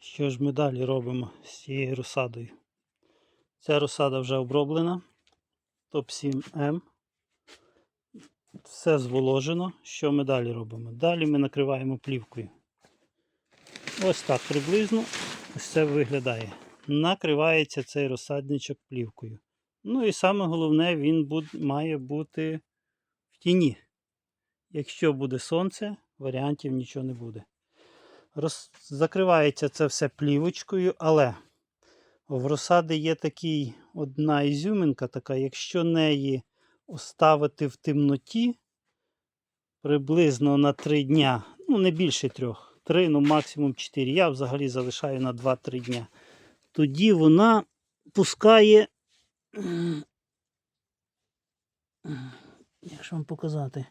Що ж ми далі робимо з цією розсадою? Ця розсада вже оброблена. Топ-7М. Все зволожено. Що ми далі робимо? Далі ми накриваємо плівкою. Ось так приблизно ось це виглядає. Накривається цей розсадничок плівкою. Ну і саме головне, він має бути в тіні. Якщо буде сонце, варіантів нічого не буде. Роз... Закривається це все плівочкою, але в розсади є такий одна ізюминка така, якщо неї оставити в темноті приблизно на 3 дня, ну не більше трьох, 3, ну максимум 4. Я взагалі залишаю на 2-3 дня. Тоді вона пускає. Як ж вам показати?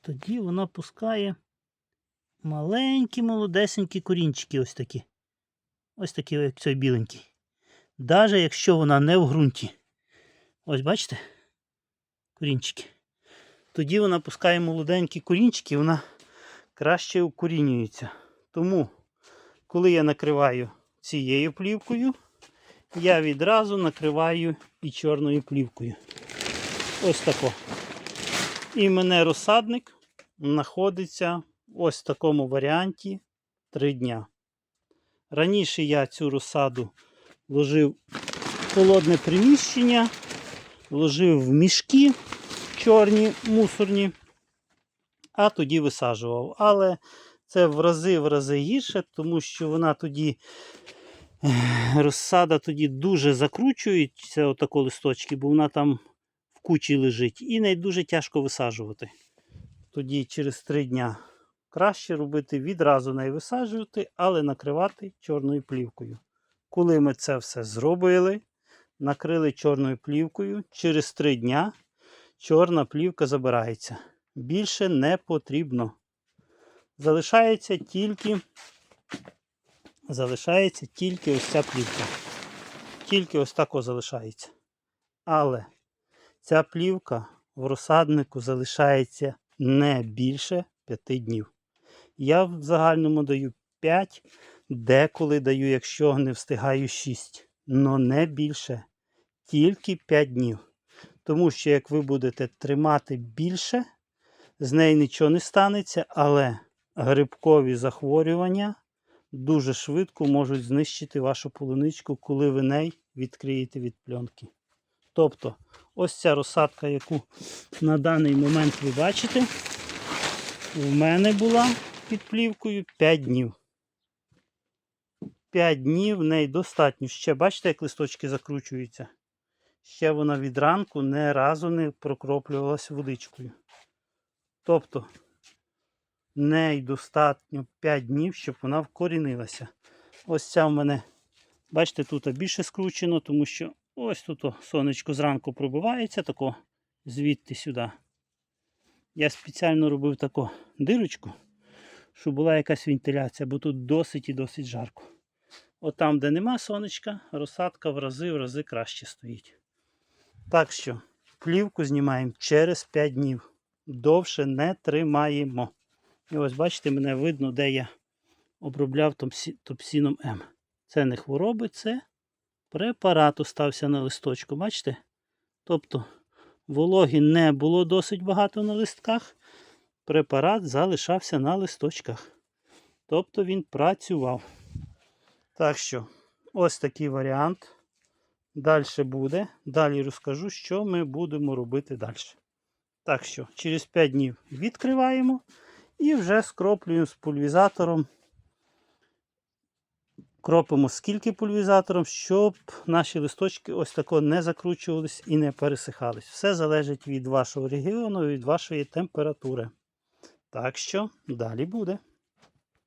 Тоді вона пускає маленькі молодесенькі корінчики ось такі. Ось такі, як цей біленький. Навіть якщо вона не в ґрунті. Ось бачите? Корінчики. Тоді вона пускає молоденькі корінчики, вона краще укорінюється. Тому, коли я накриваю цією плівкою, я відразу накриваю і чорною плівкою. Ось тако. І в мене розсадник знаходиться ось в такому варіанті 3 дня. Раніше я цю розсаду вложив в холодне приміщення, вложив в мішки чорні, мусорні, а тоді висаджував. Але це в рази в рази гірше, тому що вона тоді розсада тоді дуже закручується, отако листочки, бо вона там в кучі лежить. І не дуже тяжко висаджувати. Тоді через 3 дня краще робити відразу не висаджувати, але накривати чорною плівкою. Коли ми це все зробили, накрили чорною плівкою, через 3 дня чорна плівка забирається. Більше не потрібно. Залишається тільки, залишається тільки ось ця плівка. Тільки ось тако залишається. Але ця плівка в розсаднику залишається не більше 5 днів. Я в загальному даю 5, деколи даю, якщо не встигаю 6. Но не більше. Тільки 5 днів. Тому що як ви будете тримати більше, з неї нічого не станеться, але грибкові захворювання дуже швидко можуть знищити вашу полуничку, коли ви неї відкриєте від пленки. Тобто, ось ця розсадка, яку на даний момент ви бачите, у мене була під плівкою 5 днів. 5 днів в неї достатньо. Ще бачите, як листочки закручуються. Ще вона від ранку не разу не прокроплювалася водичкою. Тобто, неї достатньо 5 днів, щоб вона вкорінилася. Ось ця в мене, бачите, тут більше скручено, тому що ось тут сонечко зранку пробивається, тако звідти сюди. Я спеціально робив таку дирочку, щоб була якась вентиляція, бо тут досить і досить жарко. От там, де нема сонечка, розсадка в рази в рази краще стоїть. Так що плівку знімаємо через 5 днів. Довше не тримаємо. І ось бачите, мене видно, де я обробляв топсіном М. Це не хвороби, це препарат остався на листочку. Бачите? Тобто вологі не було досить багато на листках. Препарат залишався на листочках. Тобто він працював. Так що, ось такий варіант. Далі буде. Далі розкажу, що ми будемо робити далі. Так що, через 5 днів відкриваємо і вже скроплюємо з пульвізатором. Кропимо скільки пульвізатором, щоб наші листочки ось тако не закручувались і не пересихались. Все залежить від вашого регіону, від вашої температури. Так що далі буде.